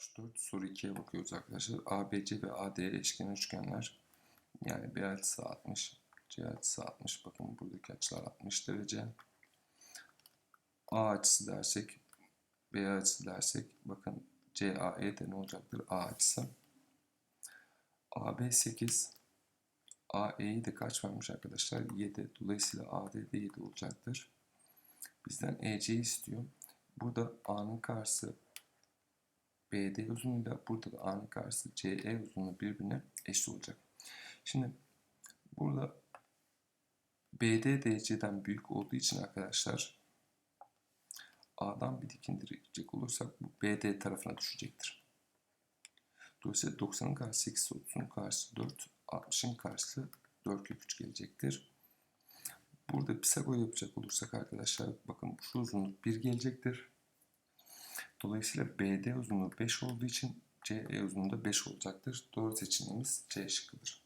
64 soru 2'ye bakıyoruz arkadaşlar. ABC ve AD eşkenar üçgenler. Yani B açısı 60, C açısı 60. Bakın buradaki açılar 60 derece. A açısı dersek, B açısı dersek bakın CAE de ne olacaktır? A açısı. AB 8, AE'yi de kaç vermiş arkadaşlar? 7. Dolayısıyla AD de 7 olacaktır. Bizden EC'yi istiyor. Burada A'nın karşısı BD uzunluğuyla burada da A'nın karşısı CE uzunluğu birbirine eşit olacak. Şimdi burada BD DC'den büyük olduğu için arkadaşlar A'dan bir dik indirecek olursak bu BD tarafına düşecektir. Dolayısıyla 90'ın karşısı eksi 30'un karşısı 4, 60'ın karşısı 4 kök 3 gelecektir. Burada Pisagor yapacak olursak arkadaşlar bakın şu uzunluk 1 gelecektir. Dolayısıyla BD uzunluğu 5 olduğu için CE uzunluğu da 5 olacaktır. Doğru seçeneğimiz C şıkkıdır.